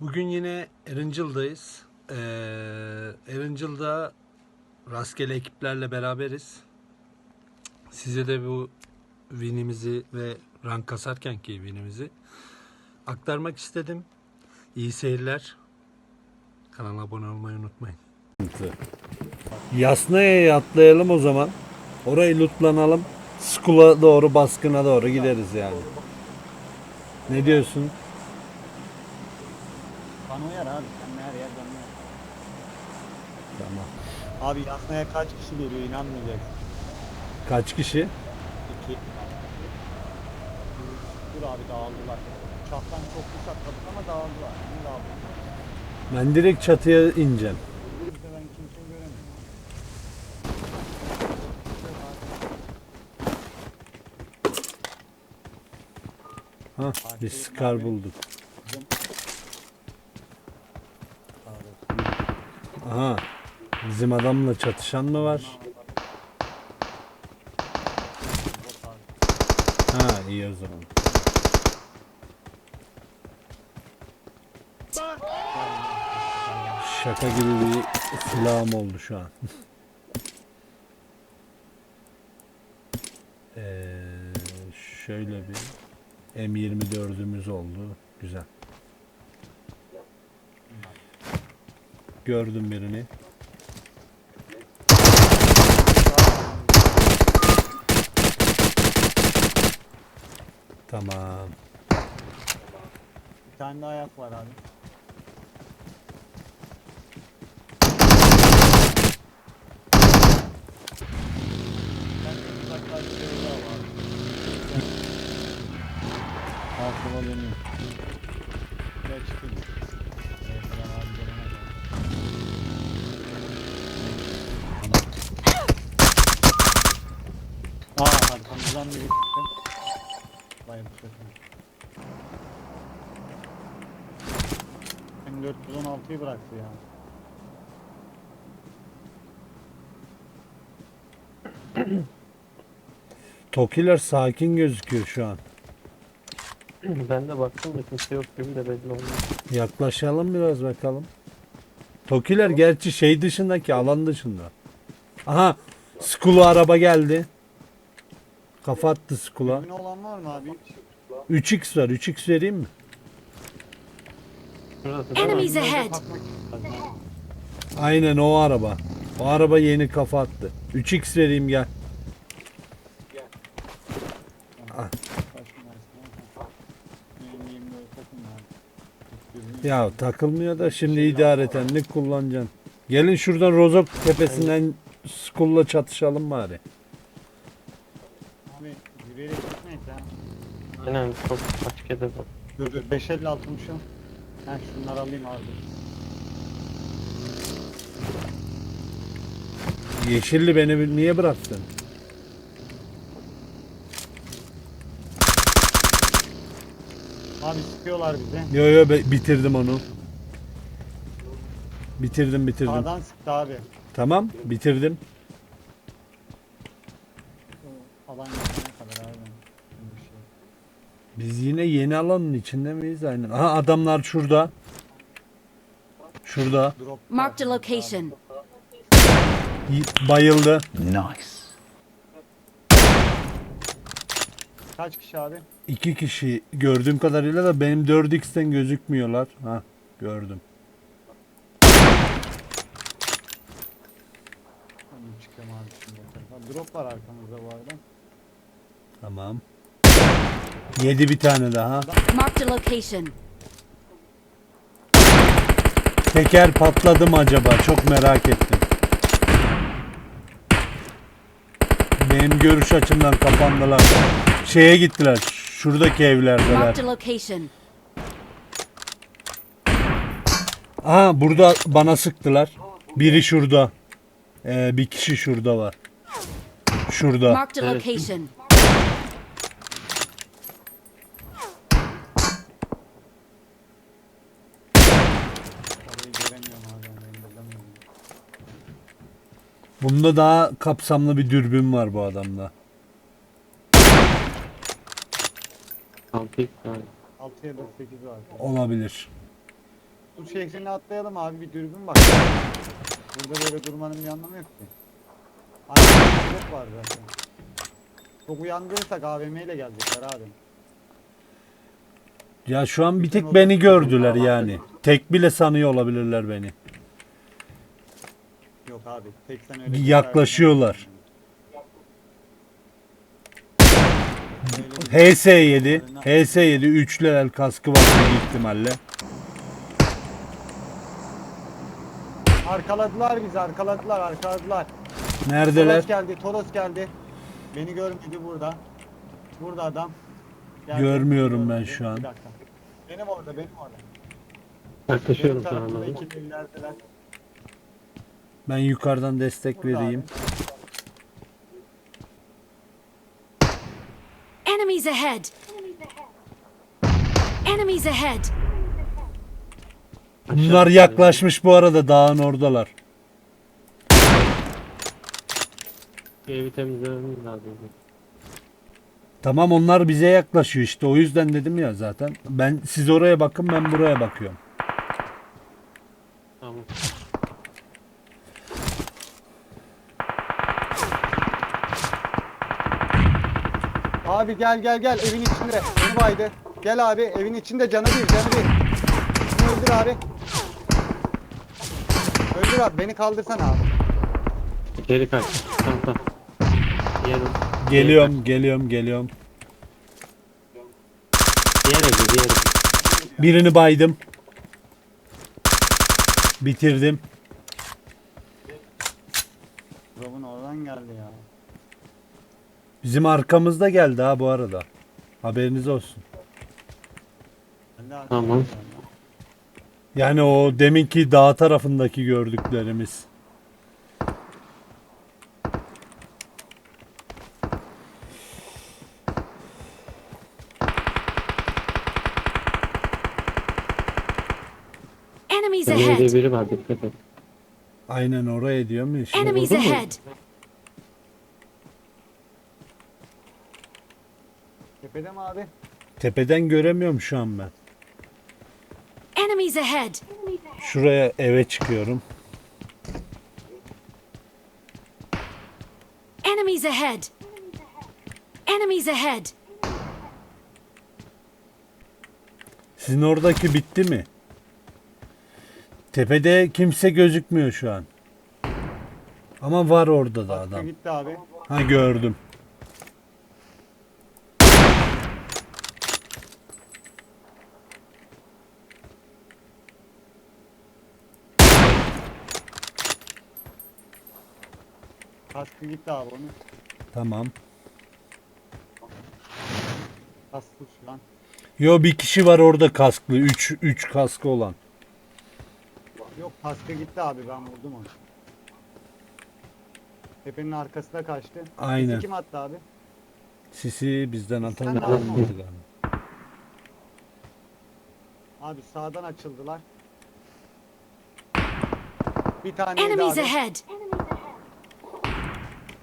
Bugün yine Erincil'dayız. Ee, Erincil'da rastgele ekiplerle beraberiz. Size de bu winimizi ve rank kasarken ki winimizi aktarmak istedim. İyi seyirler. Kanala abone olmayı unutmayın. Yasnaya'ya atlayalım o zaman. Orayı lootlanalım. Skula doğru, baskına doğru gideriz yani. Ne diyorsun? Bana uyar abi. Sen her yer bana uyar. Tamam. Abi yasnaya kaç kişi geliyor inanmayacaksın. Kaç kişi? İki. Dur abi dağıldılar. Uçaktan çok uç atladık ama dağıldılar. Niye dağıldılar? Ben direkt çatıya ineceğim. Burada ben kimseyi göremiyorum. Ha, bir Scar bulduk. Aha. Bizim adamla çatışan mı var? Ha iyi o zaman. Şaka gibi bir silahım oldu şu an. Ee, şöyle bir M24'ümüz oldu. Güzel. Gördüm birini. Tamam. Bir tane de ayak var abi. Ben de uzaklaştırıyorum abi. Al sola dönüyorum. Gel çıkayım. Biri çıktı. Vay bu sefer. Benim 416'yı bıraktı ya. Tokiler sakin gözüküyor şu an. Ben de baktım da kimse yok gibi de belli olmuyor. Yaklaşalım biraz bakalım. Tokiler gerçi şey dışındaki alan dışında. Aha Skulu araba geldi. Kafa attı Skula. Emin olan var mı abi? 3x var. 3x vereyim mi? Enemies ahead! Aynen o araba. O araba yeni kafa attı. 3x vereyim gel. Kaçın arasına. Benim 24 takım var. Dürbün- Ya takılmıyor da şimdi idareten ne kullanacaksın? Gelin şuradan Rozok tepesinden Skull'la çatışalım bari. Abi yürüyerek gitmeyiz ya. Aynen çok açık edemem. Dur dur 556'mışım. Ben şunları alayım abi. Yeşilli beni bir- niye bıraktın? Abi sıkıyorlar bize. Yo yo be- bitirdim onu. Bitirdim bitirdim. Sağdan sıktı abi. Tamam bitirdim. Alan kadar abi. Biz yine yeni alanın içinde miyiz? Aynen. Aha adamlar şurada. Şurada. Marked a location. Y- Bayıldı. Kaç kişi abi? İki kişi gördüğüm kadarıyla da benim 4x'ten gözükmüyorlar. Ha gördüm. Ben çıkıyorum abi şimdi o tarafa. Drop var arkamızda bu arada. Tamam. Yedi bir tane daha. Marked a location. Teker patladı mı acaba? Çok merak ettim. Benim görüş açımdan kapandılar. Şeye gittiler. Şuradaki evlerdeler. Marked a location. Aha burada bana sıktılar. Biri şurada. Ee, bir kişi şurada var. Şurada. Marked a location. Orayı göremiyorum abi. Ben bulamıyorum. Bunda daha kapsamlı bir dürbün var bu adamda. 6 x var. 6 ya da 8 var. Olabilir. Su şehrine atlayalım abi bir dürbün bak. Burada böyle durmanın bir anlamı yok ki. Arkada bir var zaten. Çok uyandırırsak AVM ile gelecekler abi. Ya şu an bir tek beni gördüler yani. Tek bile sanıyor olabilirler beni. Abi. Tek sen öyle Yaklaşıyorlar. Öyle bir- HS7, HS7 3 level kaskı var büyük ihtimalle. Arkaladılar bizi arkaladılar arkaladılar. Neredeler? Toros geldi Toros geldi. Beni görmedi burada. Burada adam. Geldi, Görmüyorum ben şu an. Bir dakika. Benim orada benim orada. Yaklaşıyorum Benim iki millerdeler. Ben yukarıdan destek Burada vereyim. abi. Enemies ahead! Enemies ahead! Bunlar yaklaşmış bu arada dağın oradalar. Evi temizlememiz lazım. Tamam onlar bize yaklaşıyor işte o yüzden dedim ya zaten. Ben siz oraya bakın ben buraya bakıyorum. Tamam. Abi gel gel gel evin içinde. Beni baydı. Gel abi evin içinde canı bir canı bir. Şunu öldür abi. Öldür abi beni kaldırsana abi. Geri kaç. Tamam tamam. Diğer, Geliyorum geliyorum geliyorum. diğer evde diğer evde. Birini baydım. Bitirdim. Robin oradan geldi ya. Bizim arkamızda geldi ha bu arada. Haberiniz olsun. Tamam. Yani o deminki dağ tarafındaki gördüklerimiz. Enemies ahead! biri var dikkat et. Aynen oraya ya işte. Enemies mu? ahead! Tepede mi abi? Tepeden göremiyorum şu an ben. Enemies ahead! Şuraya eve çıkıyorum. Enemies ahead! Enemies ahead! Sizin oradaki bitti mi? Tepede kimse gözükmüyor şu an. Ama var orada da adam. gitti abi. Ha gördüm. Kaskı gitti abi onu. Tamam. Kaskı şu an. Yo bir kişi var orada kasklı. 3 3 kaskı olan. Yok kaskı gitti abi ben vurdum onu. Tepenin arkasına kaçtı. Aynen. Sesi Kim attı abi? Sisi bizden atan Sen galiba. Abi sağdan açıldılar. Bir tane Enemies abi. ahead!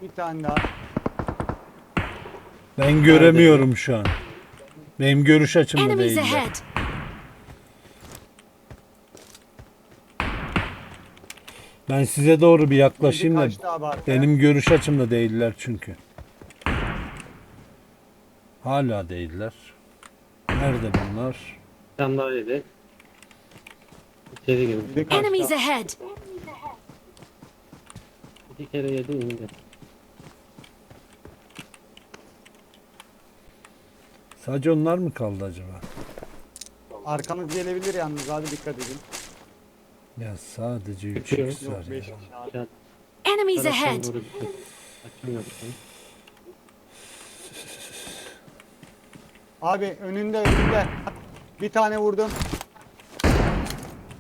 Bir tane daha. Ben göremiyorum şu an. Benim görüş açımda Enemies ahead! Ben size doğru bir yaklaşayım da benim görüş açımda değiller çünkü. Hala değiller. Nerede bunlar? Tane daha yedi. İçeri girdi. Enemies ahead! İki kere yedi indi. Sadece onlar mı kaldı acaba? Arkamız gelebilir yalnız abi dikkat edin. Ya sadece 3 Yok, x Yok var 5 ya. kişi abi. Aşağı Enemies taraftan ahead! doğru. Abi önünde önünde. Bir tane vurdum.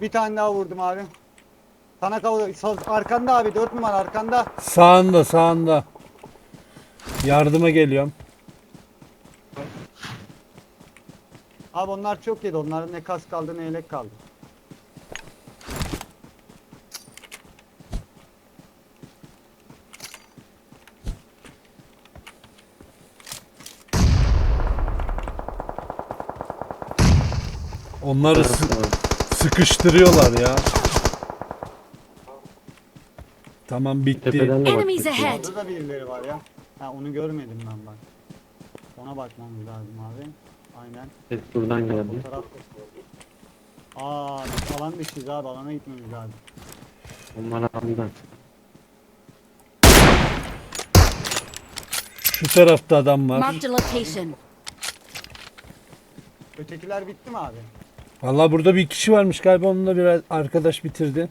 Bir tane daha vurdum abi. Sana kav sol- arkanda abi 4 numara arkanda. Sağında sağında. Yardıma geliyorum. Abi onlar çok yedi. Onların ne kas kaldı ne yelek kaldı. Onları sı- Sıkıştırıyorlar ya. Tamam bitti. Tepeden de Enemies baktık. ahead. Orada da birileri var ya. Ha onu görmedim ben bak. Ona bakmamız lazım abi. Aynen. Ses buradan O geldi. taraf. Aa alan dışıyız abi alana gitmemiz lazım. Onlar aldı. Şu tarafta adam var. Marked a location. Ötekiler bitti mi abi? Vallahi burada bir kişi varmış galiba onu da bir arkadaş bitirdi.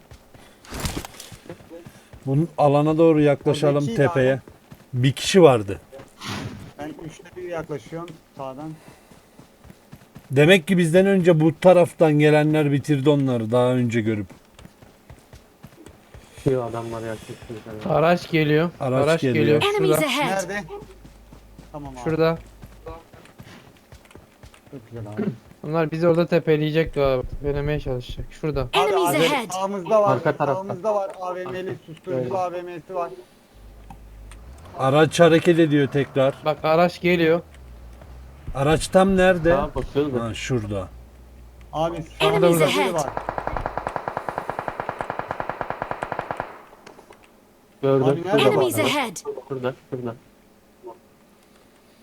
Bunun alana doğru yaklaşalım Oradaki tepeye. Bir kişi vardı. Ben üçte bir yaklaşıyorum sağdan. Demek ki bizden önce bu taraftan gelenler bitirdi onları daha önce görüp. Şu adamlar yaklaşık. Araç geliyor. Araç Araç, geliyor. geliyor. Enemies Şurada. ahead. Nerede? Tamam abi. Şurada. Çok güzel abi. Bunlar bizi orada tepeleyecek galiba. Denemeye çalışacak. Şurada. Abi Enemies AVM ahead. sağımızda var. Arka tarafta. Sağımızda var AVM'li susturucu AVM'si var. Araç hareket ediyor tekrar. Bak araç geliyor. Araç tam nerede? Da. Ha şurada. Abi Enemies sağımızda ahead. biri var. Gördüm. Abi nerede Şurada Enemies bak. ahead. Şurada. Şurada.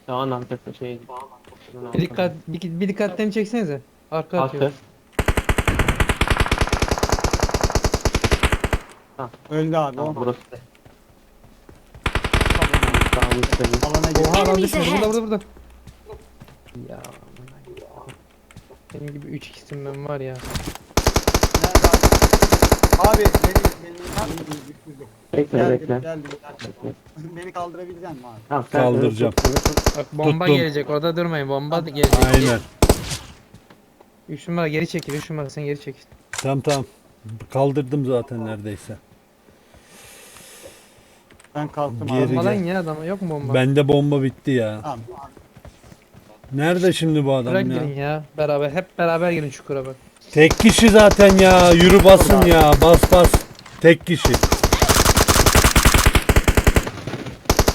Dağın arkası şey. Bir dikkat bir, bir dikkatlerini çeksenize. Arka atıyor. Attı. Öldü abi Tamam o. burası. Senin. Alana girdi. Oha lan Enemies düşmedi. ahead. Burada burada burada. Ya. Benim gibi 3 isim ben var ya. Nerede abi? Abi beni beni beni düşürdü. Bekle Geldim bekle. geldim geldim. Beni kaldırabilecek misin abi? Tamam, sen Kaldıracağım. Bak bomba Tuttum. gelecek. Orada durmayın. Bomba gelecek. Aynen. 3 numara geri çekil. 3 numara sen geri çekil. Tamam tamam. Kaldırdım zaten neredeyse. Ben kalktım Geri abi. Bombadan gel. ya adama. Yok mu bomba? Bende bomba bitti ya. Tamam. Nerede şimdi bu adam Bırak ya? girin ya. Beraber. Hep beraber girin çukura bak. Tek kişi zaten ya. Yürü basın ya. Bas bas. Tek kişi.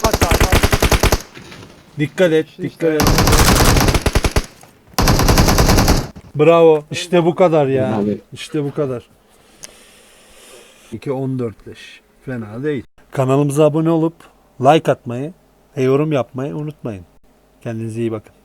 Bak abi. bak. Dikkat et. İşte Dikkat et. Bravo. İşte bu kadar ya. Abi. İşte bu kadar. 2 14 leş. Fena değil. Kanalımıza abone olup like atmayı ve yorum yapmayı unutmayın. Kendinize iyi bakın.